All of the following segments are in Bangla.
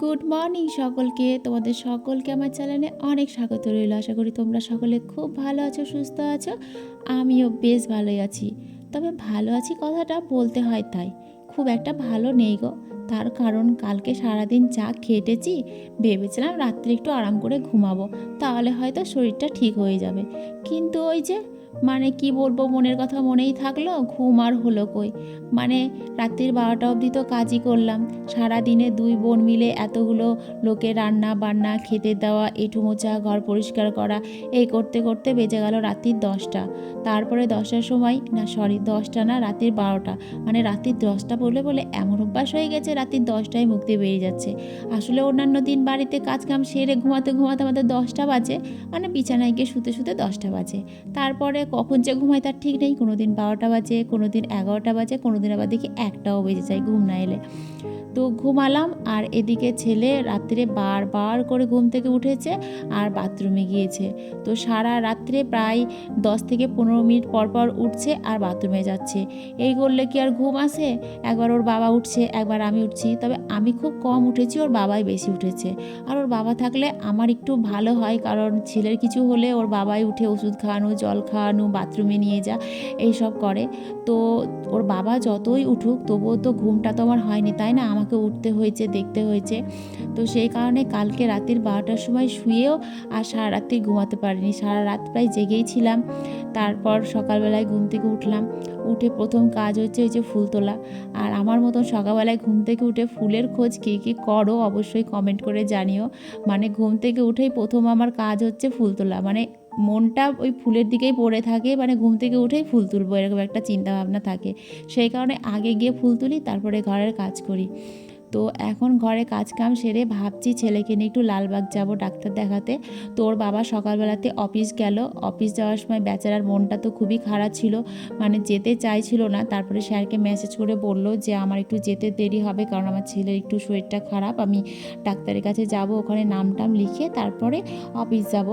গুড মর্নিং সকলকে। তোমাদের সকলকে আমার চ্যানেলে অনেক স্বাগত রইল। আশা করি তোমরা সকলে খুব ভালো আছো, সুস্থ আছো। আমিও বেশ ভালোই আছি। তবে ভালো আছি কথাটা বলতে হয় তাই। খুব একটা ভালো নেই গো। তার কারণ কালকে সারাদিন যা খেটেছি, ভেবেছিলাম রাত্রে একটু আরাম করে ঘুমাবো। তাহলে হয়তো শরীরটা ঠিক হয়ে যাবে। কিন্তু ওই যে মানে কি বলব, মনের কথা মনেই থাকল, ঘুম আর হলো কই? মানে রাত্রির বারোটা অবধি তো কাজই করলাম। সারা দিনে দুই বোন মিলে এতগুলো লোকে রান্না বান্না, খেতে দেওয়া এঁঠু মোছা, ঘর পরিষ্কার করা, এই করতে করতে বেজে গেল রাত্রির দশটা। তারপরে দশটার সময়, না সরি দশটা না, রাত্রির বারোটা। মানে রাত্রির দশটা বলে বলে এমন অভ্যাস হয়ে গেছে রাত্রির দশটায় মুক্তি বেরিয়ে যাচ্ছে। আসলে অন্যান্য দিন বাড়িতে কাজ কাম সেরে ঘুমাতে ঘুমাতে আমাদের দশটা বাজে মানে বিছানায় গিয়ে শুতে শুতে দশটা বাজে। তারপরে কখন যে ঘুমায় তার ঠিক নেই। কোনো দিন বারোটা বাজে কোনো দিন এগারোটা বাজে কোনো দিন আবার দেখি একটাও বেজে যায় ঘুম না এলে। তো ঘুমালাম আর এদিকে ছেলে রাত্রে বারবার করে ঘুম থেকে উঠেছে আর বাথরুমে গিয়েছে। তো সারা রাত্রে প্রায় দশ থেকে পনেরো মিনিট পর পর উঠছে আর বাথরুমে যাচ্ছে। এই করলে কি আর ঘুম আসে? একবার ওর বাবা উঠছে, একবার আমি উঠছি। তবে আমি খুব কম উঠেছি, ওর বাবাই বেশি উঠেছে। আর ওর বাবা থাকলে আমার একটু ভালো হয়, কারণ ছেলের কিছু হলে ওর বাবাই উঠে ওষুধ খাওয়ানো, জল খাওয়ানো, বাথরুমে নিয়ে যা, এইসব করে। তো ওর বাবা যতই উঠুক, তবুও তো ঘুমটা তো আমার হয়নি, তাই না? আমাকে উঠতে হয়েছে, দেখতে হয়েছে। তো সেই কারণে কালকে রাতের বারোটার সময় শুয়েও আর সারা রাত্রি ঘুমাতে পারিনি। সারা রাত প্রায় জেগেই ছিলাম। তারপর সকালবেলায় ঘুম থেকে উঠলাম। উঠে প্রথম কাজ হচ্ছে ওই যে ফুল তোলা। আর আমার মতন সকালবেলায় ঘুম থেকে উঠে ফুলের খোঁজ কী কী করো অবশ্যই কমেন্ট করে জানিও। মানে ঘুম থেকে উঠেই প্রথম আমার কাজ হচ্ছে ফুল তোলা। মানে মনটা ওই ফুলের দিকেই পড়ে থাকে মানে ঘুম থেকে উঠেই ফুল তুলবো এরকম একটা চিন্তা ভাবনা থাকে। সেই কারণে আগে গিয়ে ফুল তুলি তারপরে ঘরের কাজ করি। তো এখন ঘরে কাজ কাম সেরে ভাবছি ছেলেকে নিয়ে একটু লালবাগ যাব ডাক্তার দেখাতে। তোর বাবা সকালবেলাতে অফিস গেল। অফিস যাওয়ার সময় বেচারার মনটা তো খুবই খারাপ ছিল। মানে যেতে চাইছিল না। তারপরে স্যারকে মেসেজ করে বলল যে, আমার একটু যেতে দেরি হবে কারণ আমার ছেলের একটু শরীরটা খারাপ। আমি ডাক্তারের কাছে যাব, ওখানে নাম টাম লিখে তারপরে অফিস যাব।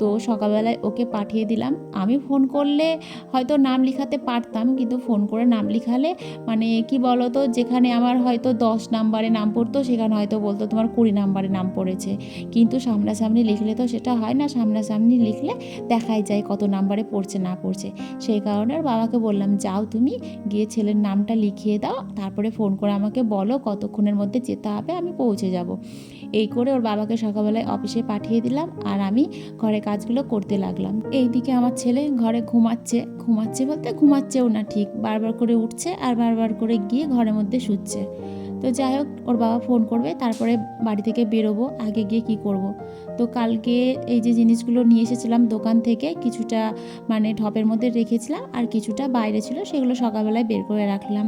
তো সকালবেলায় ওকে পাঠিয়ে দিলাম। আমি ফোন করলে হয়তো নাম লিখাতে পারতাম, কিন্তু ফোন করে নাম লিখালে মানে কি বলো তো যেখানে আমার হয়তো দশ নাম্বারে নাম পড়তো, সেখানে হয়তো বলতো তোমার কুড়ি নাম্বারে নাম পড়েছে। কিন্তু সামনাসামনি লিখলে তো সেটা হয় না, সামনাসামনি লিখলে দেখাই যায় কত নাম্বারে পড়ছে, না পড়ছে। সেই কারণে বাবাকে বললাম, যাও তুমি, গিয়ে ছেলের নামটা লিখিয়ে দাও, তারপরে ফোন করে আমাকে বলো কতক্ষণের মধ্যে যেতে হবে, আমি পৌঁছে যাব। এই করে ওর বাবাকে সকালবেলায় অফিসে পাঠিয়ে দিলাম আর আমি ঘরে কাজগুলো করতে লাগলাম। এইদিকে আমার ছেলে ঘরে ঘুমাচ্ছে ঘুমাচ্ছে বলতে ঘুমাচ্ছেও না ঠিক, বারবার করে উঠছে আর বারবার করে গিয়ে ঘরের মধ্যে শুচ্ছে। তো যাই হোক, ওর বাবা ফোন করবে, তারপরে বাড়ি থেকে বেরোবো, আগে গিয়ে কি করব। তো কালকে এই যে জিনিসগুলো নিয়ে এসেছিলাম দোকান থেকে, কিছুটা মানে ঢপের মধ্যে রেখেছিলাম, আর কিছুটা বাইরে ছিল, সেগুলো সকালবেলায় বের করে রাখলাম।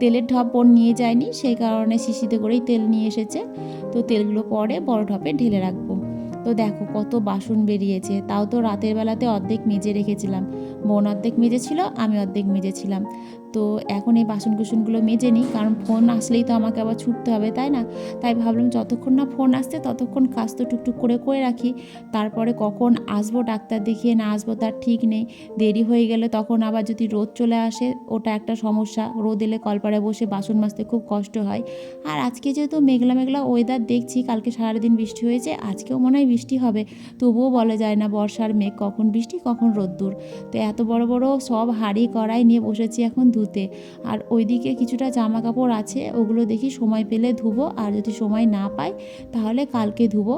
তেলের ঢপ বোন নিয়ে যায়নি, সেই কারণে শিশিতে করেই তেল নিয়ে এসেছে। তো তেলগুলো পরে বড় ঢপে ঢেলে রাখব। তো দেখো কত বাসন বেরিয়েছে, তাও তো রাতের বেলাতে অর্ধেক মেজে রেখেছিলাম। বোন অর্ধেক মেজেছিল, আমি অর্ধেক মেজেছিলাম। তো এখন এই বাসন কুসনগুলো মেজে নিই, কারণ ফোন আসলেই তো আমাকে আবার ছুটতে হবে, তাই না? তাই ভাবলাম যতক্ষণ না ফোন আসছে ততক্ষণ কাজ তো টুকটুক করে করে রাখি। তারপরে কখন আসব ডাক্তার দেখিয়ে, না আসব তার ঠিক নেই। দেরি হয়ে গেলে তখন আবার যদি রোদ চলে আসে, ওটা একটা সমস্যা। রোদ এলে কলপাড়ে বসে বাসন মাজতে খুব কষ্ট হয়। আর আজকে যেহেতু মেঘলা মেঘলা ওয়েদার দেখছি, কালকে সারাদিন বৃষ্টি হয়েছে, আজকেও মনে হয় বৃষ্টি হবে। তবুও বলা যায় না বর্ষার মেঘ কখন বৃষ্টি, কখন রোদ্দুর। তো এত বড় বড় সব হাড়ি কড়াই নিয়ে বসেছি এখন ধুতে আর ওইদিকে কিছুটা জামা কাপড় আছে, ওগুলো দেখি সময় পেলে ধুবো, আর যদি সময় না পাই তাহলে কালকে ধুবো।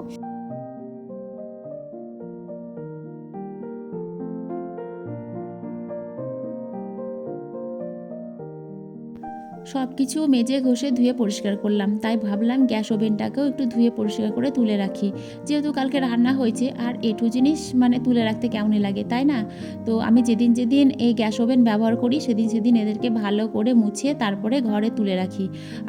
সব কিছু মেজে ঘষে ধুয়ে পরিষ্কার করলাম। তাই ভাবলাম গ্যাস ওভেনটাকেও একটু ধুয়ে পরিষ্কার করে তুলে রাখি। যেহেতু কালকে রান্না হয়েছে, আর এটু জিনিস মানে তুলে রাখতে কেমনই লাগে, তাই না? তো আমি যেদিন যেদিন এই গ্যাস ওভেন ব্যবহার করি, সেদিন সেদিন এদেরকে ভালো করে মুছে তারপরে ঘরে তুলে রাখি।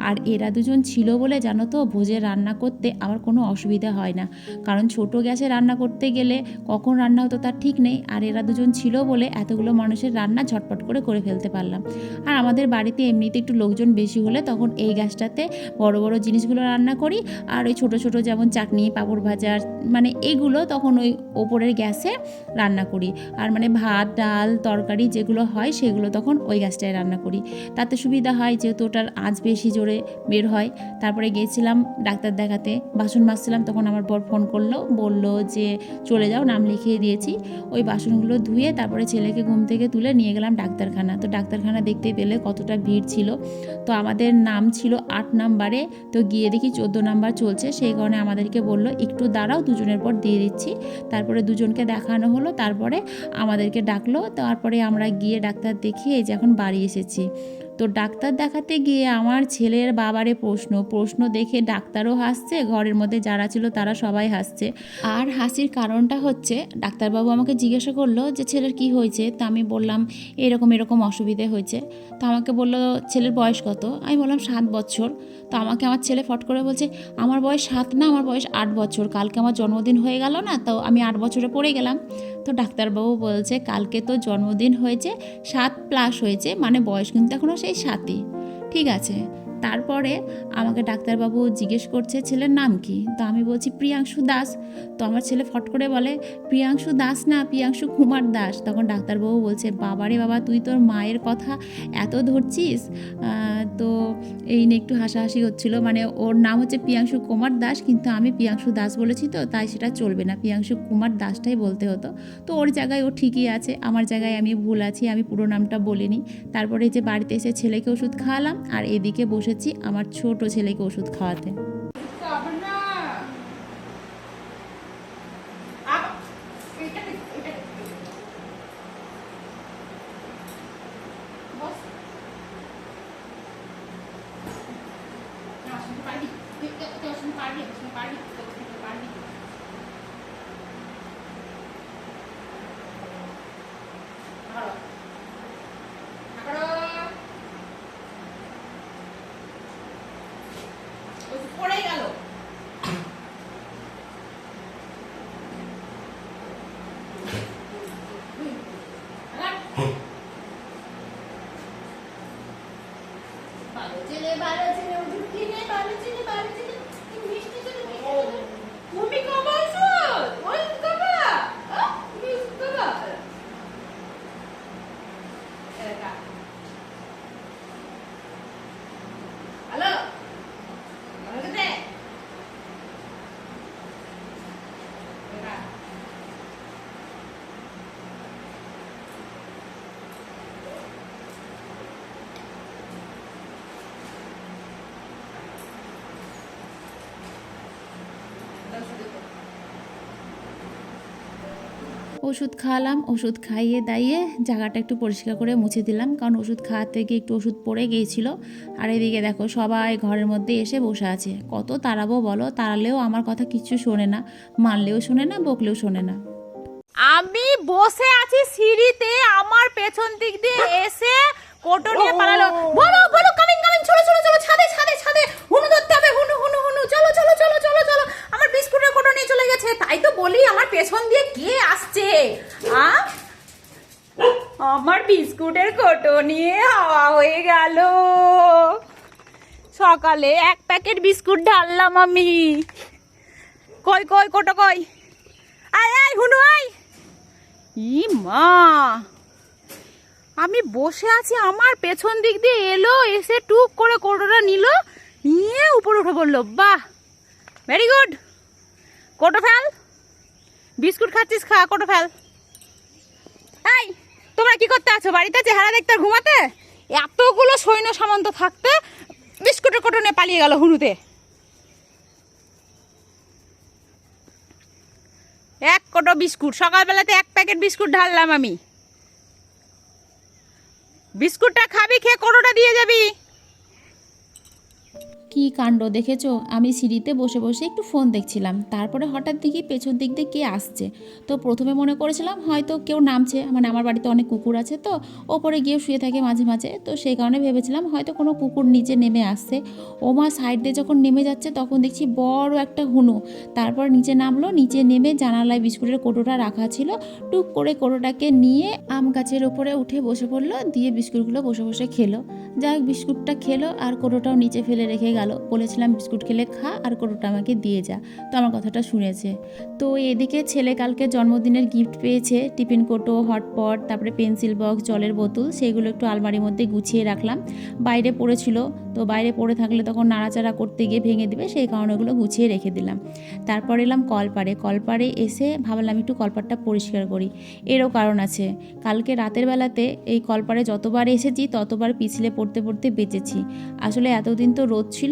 আর এরা দুজন ছিল বলে জানো তো, ভোজে রান্না করতে আমার কোনো অসুবিধা হয় না। কারণ ছোট গ্যাসে রান্না করতে গেলে কখন রান্না হতো তার ঠিক নেই, আর এরা দুজন ছিল বলে এতগুলো মানুষের রান্না ঝটপট করে করে ফেলতে পারলাম। আর আমাদের বাড়িতে এমনিতে একটু লোক লোকজন বেশি হলে তখন এই গ্যাসটাতে বড় বড় জিনিসগুলো রান্না করি। আর ওই ছোট ছোট যেমন চাটনি, পাঁপড় ভাজা মানে এগুলো তখন ওই ওপরের গ্যাসে রান্না করি। আর মানে ভাত, ডাল, তরকারি যেগুলো হয় সেগুলো তখন ওই গ্যাসটায় রান্না করি। তাতে সুবিধা হয় যেহেতু ওটার আঁচ বেশি জোরে বের হয়। তারপরে গিয়েছিলাম ডাক্তার দেখাতে, বাসন মাজছিলাম তখন আমার বর ফোন করল, বলল যে চলে যাও, নাম লিখিয়ে দিয়েছি। ওই বাসনগুলো ধুয়ে তারপরে ছেলেকে ঘুম থেকে তুলে নিয়ে গেলাম ডাক্তারখানা। তো ডাক্তারখানা দেখতে পেলে কতটা ভিড় ছিল। তো আমাদের নাম ছিল আট নাম্বারে। তো গিয়ে দেখি চোদ্দ নাম্বার চলছে। সেই কারণে আমাদেরকে বলল, একটু দাঁড়াও, দুজনের পর দিয়ে দিচ্ছি। তারপরে দুজনকে দেখানো হলো। তারপরে আমাদেরকে ডাকলো। তারপরে আমরা গিয়ে ডাক্তার দেখিয়ে এই যে এখন বাড়ি এসেছি। তো ডাক্তার দেখাতে গিয়ে আমার ছেলের বাবারে প্রশ্ন প্রশ্ন দেখে ডাক্তারও হাসছে, ঘরের মধ্যে যারা ছিল তারা সবাই হাসছে। আর হাসির কারণটা হচ্ছে, ডাক্তারবাবু আমাকে জিজ্ঞাসা করল যে, ছেলের কি হয়েছে? তা আমি বললাম, এরকম এরকম অসুবিধে হয়েছে। তো আমাকে বলল, ছেলের বয়স কত? আমি বললাম, সাত বছর। তো আমাকে আমার ছেলে ফট করে বলছে, আমার বয়স সাত না, আমার বয়স আট বছর। কালকে আমার জন্মদিন হয়ে গেল না, তো আমি আট বছরে পড়ে গেলাম। তো ডাক্তারবাবু বলছে, কালকে তো জন্মদিন হয়েছে, সাত প্লাস হয়েছে মানে বয়স কিন্তু এখনও সেই সাতই। ঠিক আছে। তারপরে আমাকে ডাক্তারবাবু জিজ্ঞেস করছে, ছেলের নাম কি? তো আমি বলছি, প্রিয়াংশু দাস। তো আমার ছেলে ফট করে বলে, প্রিয়াংশু দাস না, প্রিয়াংশু কুমার দাস। তখন ডাক্তারবাবু বলছে, বাবারে বাবা, তুই তোর মায়ের কথা এত ধরছিস? তো এই নিয়ে একটু হাসাহাসি হচ্ছিল। মানে ওর নাম হচ্ছে প্রিয়াংশু কুমার দাস, কিন্তু আমি প্রিয়াংশু দাস বলেছি তো, তাই সেটা চলবে না। প্রিয়াংশু কুমার দাসটাই বলতে হতো। তো ওর জায়গায় ও ঠিকই আছে, আমার জায়গায় আমি ভুল আছি, আমি পুরো নামটা বলিনি। তারপরে যে বাড়িতে এসে ছেলেকে ওষুধ খাওয়ালাম, আর এদিকে বসেছি আমার ছোট ছেলেকে ওষুধ খাওয়াতে হবে না আবার এটা এটা বস না শুনতে পারবি তুই তুই শুনতে পারবি শুনতে পারবি তুই শুনতে পারবি আরও আরও ওই পড়ে গেল ভালো ছেলে ভালো ছেলে ওষুধ কিনে ভালো ছেলে ভালো ছেলে কি মিষ্টি ছেলে মিষ্টি ছেলে। তুমি কবে ওষুধ ওষুধ কবে আহ, তুমি ওষুধ কবে এলাকা হ্যালো ভালো খেতে এলাকা ওষুধ খাওয়ালাম, ওষুধ খাইয়ে দাইয়ে জায়গাটা একটু পরিষ্কার করে মুছে দিলাম। কারণ ওষুধ খাওয়াতে গিয়ে একটু ওষুধ পড়ে গিয়েছিল। আর এদিকে দেখো, সবাই ঘরের মধ্যে এসে বসে আছে। কত তাড়াবো বলো? তাড়ালেও আমার কথা কিচ্ছু শোনে না। মানলেও শোনে না, বকলেও শোনে না। আমি বসে আছি সিঁড়িতে, আমার পেছন দিক দিয়ে এসে কোটো নিয়ে পালালো। বলো বলো, কামিং কামিং, চলো চলো চলো, ছাদে ছাদে ছাদে। হুনু ধরতে হবে, হুনু হুনু হুনু। চলো চলো চলো চলো চলো। আমার বিস্কুটের কোটো নিয়ে চলে গেছে। তাই তো বলি, আমার পেছন দিয়ে আ? আমার বিস্কুটের কোটো নিয়ে হাওয়া হয়ে গেল। সকালে এক প্যাকেট বিস্কুট ঢাললাম আমি। কই কই, কোটো কই? আয় আয়, হুনু, আয়। ই মা। আমি বসে আছি, আমার পেছন দিক দিয়ে এলো, এসে টুক করে কোটোটা নিল, নিয়ে উপরে উঠে পড়ল। বাহ! ভেরি গুড কোটো ফেল? বিস্কুট খাচ্ছিস, খা, কোটো ফেল। এই, তোমরা কি করতে আছো? বাড়িতে চেহারা দেখতে ঘুমাতে? এতগুলো সৈন্য সামন্ত থাকতে বিস্কুটের কোটো নিয়ে পালিয়ে গেল হুনুতে এক কোটো বিস্কুট। সকালবেলাতে এক প্যাকেট বিস্কুট ঢাললাম আমি। বিস্কুটটা খাবি, খেয়ে কোটোটা দিয়ে যাবি। কি কাণ্ড দেখেছ? আমি সিঁড়িতে বসে বসে একটু ফোন দেখছিলাম। তারপরে হঠাৎ দেখি পেছন দিক দিয়ে কে আসছে। তো প্রথমে মনে করেছিলাম হয়তো কেউ নামছে। মানে আমার বাড়িতে অনেক কুকুর আছে তো, ওপরে গিয়ে শুয়ে থাকে মাঝে মাঝে। তো সেই কারণে ভেবেছিলাম হয়তো কোনো কুকুর নিচে নেমে আসছে। ও মা সাইড দিয়ে যখন নেমে যাচ্ছে তখন দেখছি বড় একটা হুনু। তারপর নিচে নামলো, নিচে নেমে জানালায় বিস্কুটের কোটোটা রাখা ছিল। টুক করে কোটোটাকে নিয়ে আম গাছের ওপরে উঠে বসে পড়ল। দিয়ে বিস্কুটগুলো বসে বসে খেলো। যাই হোক, বিস্কুটটা খেলো আর কোটোটাও নিচে ফেলে রেখে গেল। বলেছিলাম, বিস্কুট খেলে খা আর কোটোটা আমাকে দিয়ে যা। তো আমার কথাটা শুনেছে। তো এদিকে ছেলে কালকে জন্মদিনের গিফট পেয়েছে, টিফিন কোটো, হটপট, তারপরে পেন্সিল বক্স জলের বোতল, সেগুলো একটু আলমারির মধ্যে গুছিয়ে রাখলাম। বাইরে পড়েছিল, তো বাইরে পড়ে থাকলে তখন নাড়াচাড়া করতে গিয়ে ভেঙে দিবে, সেই কারণে ওগুলো গুছিয়ে রেখে দিলাম। তারপর এলাম কলপাড়ে কলপাড়ে এসে ভাবলাম, একটু কলপাড়টা পরিষ্কার করি। এরও কারণ আছে। কালকে রাতের বেলাতে এই কলপাড়ে যতবার এসেছি, ততবার পিছলে পড়তে পড়তে বেঁচেছি। আসলে এতদিন তো রোদ ছিল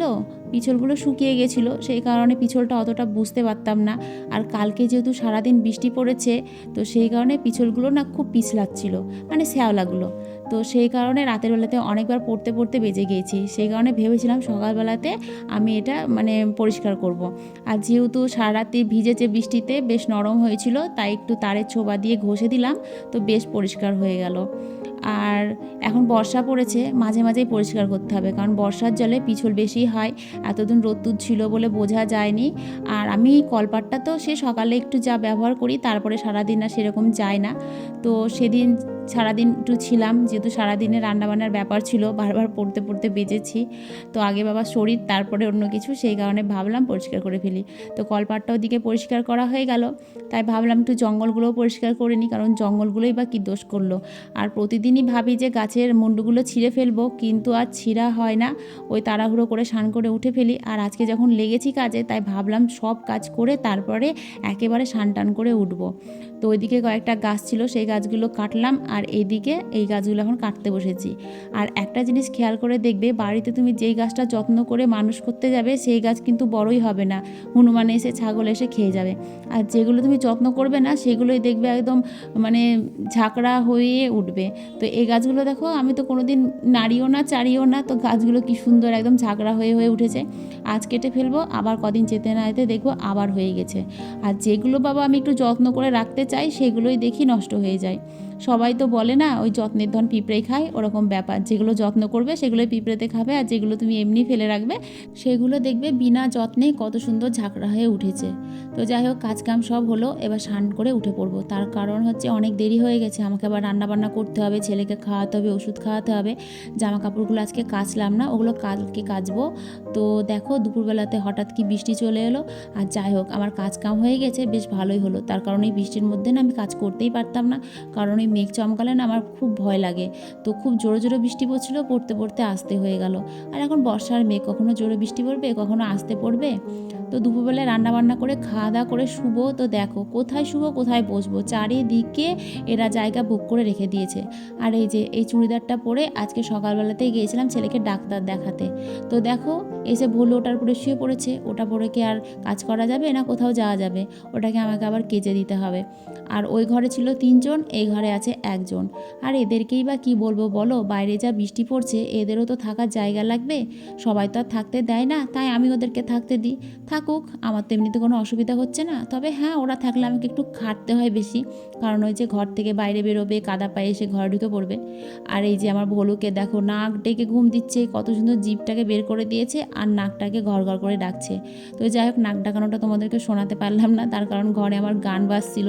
পিছলগুলো শুকিয়ে গেছিল, সেই কারণে পিছলটা অতটা বুঝতে পারতাম না। আর কালকে যেহেতু সারাদিন বৃষ্টি পড়েছে, তো সেই কারণে পিছলগুলো না খুব পিছলাচ্ছিল মানে শ্যাওলাগুলো। তো সেই কারণে রাতের বেলাতে অনেকবার পড়তে পড়তে বেজে গিয়েছি, সেই কারণে ভেবেছিলাম সকালবেলাতে আমি এটা মানে পরিষ্কার করব। আর যেহেতু সারা রাত্রি ভিজেছে বৃষ্টিতে, বেশ নরম হয়েছিল, তাই একটু তারের ছোবা দিয়ে ঘষে দিলাম, তো বেশ পরিষ্কার হয়ে গেল। আর এখন বর্ষা পড়েছে, মাঝে মাঝেই পরিষ্কার করতে হবে, কারণ বর্ষার জলে পিছল বেশি হয়, এতদিন রোদ্দুর ছিল বলে বোঝা যায়নি। আর আমি কলপাটটা তো সে সকালে একটু যা ব্যবহার করি, তারপরে সারাদিন না সেরকম যায় না। তো সেদিন সারাদিন একটু ছিলাম, যেহেতু সারাদিনে রান্নাবান্নার ব্যাপার ছিল, বারবার পড়তে পড়তে বেজেছি তো আগে বাবা শরীর, তারপরে অন্য কিছু, সেই কারণে ভাবলাম পরিষ্কার করে ফেলি। তো কলপাটটা ওদিকে পরিষ্কার করা হয়ে গেল। তাই ভাবলাম একটু জঙ্গলগুলোও পরিষ্কার করে নিই, কারণ জঙ্গলগুলোই বা কী দোষ করল। আর প্রতিদিনই ভাবি যে গাছের মুন্ডুগুলো ছিঁড়ে ফেলব, কিন্তু আর ছিঁড়া হয় না। ওই তাড়াহুড়ো করে স্নান করে উঠে ফেলি। আর আজকে যখন লেগেছি কাজে, তাই ভাবলাম সব কাজ করে তারপরে একেবারে স্নান টান করে উঠবো। তো ওইদিকে কয়েকটা গাছ ছিল, সেই গাছগুলো কাটলাম। আর এইদিকে এই গাছগুলো এখন কাটতে বসেছি। আর একটা জিনিস খেয়াল করে দেখবে, বাড়িতে তুমি যেই গাছটা যত্ন করে মানুষ করতে যাবে, সেই গাছ কিন্তু বড়ই হবে না। হনুমান এসে, ছাগল এসে খেয়ে যাবে। আর যেগুলো তুমি যত্ন করবে না, সেগুলোই দেখবে একদম মানে ঝাঁকড়া হয়ে উঠবে। তো এই গাছগুলো দেখো, আমি তো কোনো দিন নাড়িও না, চাড়িও না, তো গাছগুলো কি সুন্দর একদম ঝাঁকড়া হয়ে হয়ে উঠেছে। আজ কেটে ফেলব, আবার কদিন যেতে না যেতে দেখব আবার হয়ে গেছে। আর যেগুলো বাবা আমি একটু যত্ন করে রাখতে চাই, সেগুলোই দেখি নষ্ট হয়ে যায়। সবাই তো বলে না, ওই যত্নের ধন পিঁপড়েই খায়, ওরকম ব্যাপার। যেগুলো যত্ন করবে, সেগুলোই পিঁপড়েতে খাবে, আর যেগুলো তুমি এমনি ফেলে রাখবে, সেগুলো দেখবে বিনা যত্নে কত সুন্দর ঝাঁকড়া হয়ে উঠেছে। তো যাই হোক কাজ কাম সব হলো, এবার স্নান করে উঠে পড়ব। তার কারণ হচ্ছে অনেক দেরি হয়ে গেছে, আমাকে আবার রান্না বান্না করতে হবে, ছেলেকে খাওয়াতে হবে, ওষুধ খাওয়াতে হবে। জামা কাপড়গুলো আজকে কাচলাম না, ওগুলো কালকে কাচবো। তো দেখো, দুপুরবেলাতে হঠাৎ কি বৃষ্টি চলে এলো। আর যাই হোক, আমার কাজ কাম হয়ে গেছে, বেশ ভালোই হলো। তার কারণ বৃষ্টির মধ্যে না, আমি কাজ করতেই পারতাম না। কারণ এই মেঘ চমকালে না আমার খুব ভয় লাগে। তো খুব জোরে জোরে বৃষ্টি পড়ছিলো, পড়তে পড়তে আসতে হয়ে গেল। আর এখন বর্ষার মেঘ কখনো জোরে বৃষ্টি পড়বে, কখনো আসতে পড়বে? তো দুপুরবেলায় রান্না বান্না করে খাওয়া দাওয়া করে শুবো। তো দেখো, কোথায় শুবো, কোথায় বসবো? চারিদিকে এরা জায়গা বুক করে রেখে দিয়েছে। আর এই যে, এই চুড়িদারটা পরে আজকে সকালবেলাতেই গিয়েছিলাম ছেলেকে ডাক্তার দেখাতে। তো দেখো এসে ভুল ওটার পরে শুয়ে পড়েছে, ওটা পরে কি আর কাজ করা যাবে না কোথাও যাওয়া যাবে? ওটাকে আমাকে আবার কেচে দিতে হবে। আর ওই ঘরে ছিল তিনজন, এই ঘরে আছে একজন। আর এদেরকেই বা কি বলব বলো? বাইরে যা বৃষ্টি পড়ছে, এদেরও তো থাকার জায়গা লাগবে? সবাই তো আর থাকতে দেয় না, তাই আমি ওদেরকে থাকতে দিই। থাকুক, আমার তো এমনিতে কোনো অসুবিধা হচ্ছে না। তবে হ্যাঁ ওরা থাকলে আমাকে একটু খাটতে হয় বেশি, কারণ ওই যে ঘর থেকে বাইরে বেরোবে, কাদা পায়ে এসে ঘরে ঢুকে পড়বে। আর এই যে আমার ভলুকে দেখো, নাক ডেকে ঘুম দিচ্ছে, কত সুন্দর জিভটাকে বের করে দিয়েছে আর নাকটাকে ঘর ঘর করে ডাকছে। তো যাই হোক, নাক ডাকানোটা তোমাদেরকে শোনাতে পারলাম না, তার কারণ ঘরে আমার গান বাজছিল।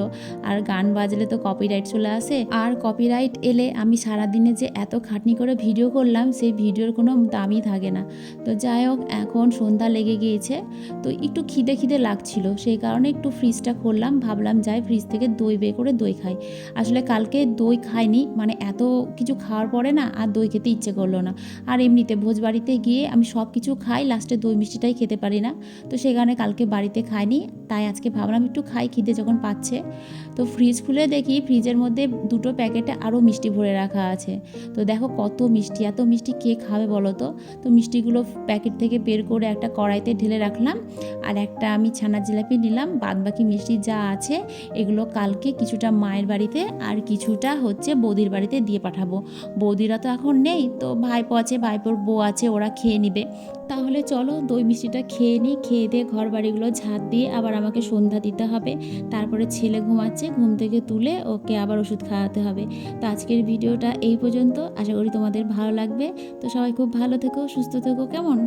আর গান বাজলে তো কপিরাইট চলে আসে। আর কপিরাইট এলে আমি সারাদিনে যে এত খাটনি করে ভিডিও করলাম, সেই ভিডিওর কোনো দামই থাকে না। তো যাই হোক, এখন সন্ধ্যা লেগে গিয়েছে। তো একটু খিদে খিদে লাগছিল, সেই কারণে একটু ফ্রিজটা খুললাম ভাবলাম যাই ফ্রিজ থেকে দই বের করে দই খাই। আসলে কালকে দই খাইনি মানে এত কিছু খাওয়ার পরে না আর দই খেতে ইচ্ছে করল না। আর এমনিতে ভোজ বাড়িতে গিয়ে আমি সব কিছু খাই লাস্টে দই মিষ্টিটাই খেতে পারি না। তো সেই কারণে কালকে বাড়িতে খাইনি, তাই আজকে ভাবলাম একটু খাই, খিদে যখন পাচ্ছে। তো ফ্রিজ খুলে দেখি ফ্রিজের মধ্যে দুটো প্যাকেটে আরও মিষ্টি ভরে রাখা আছে। তো দেখো কত মিষ্টি, এত মিষ্টি কে খাবে বলো তো? তো মিষ্টিগুলো প্যাকেট থেকে বের করে একটা কড়াইতে ঢেলে রাখলাম আর একটা আমি ছানা জিলাপি নিলাম বাদ বাকি মিষ্টি যা আছে এগুলো কালকে কিছুটা মায়ের বাড়িতে আর কিছুটা হচ্ছে বৌদির বাড়িতে দিয়ে পাঠাবো। বৌদিরা তো এখন নেই, তো ভাইপো আছে, ভাইপোর বউ আছে, ওরা খেয়ে নিবে। তাহলে চলো দই মিষ্টিটা খেয়ে নিই, খেয়ে দিয়ে ঘর বাড়িগুলো ঝাঁট দিয়ে আবার আমাকে সন্ধ্যা দিতে হবে। তারপরে ছেলে ঘুমাচ্ছে ঘুম থেকে তুলে ওকে আবার ওষুধ খাওয়াতে হবে। তো আজকের ভিডিওটা এই পর্যন্ত। আশা করি তোমাদের ভালো লাগবে। তো সবাই খুব ভালো থেকো, সুস্থ থেকো, কেমন?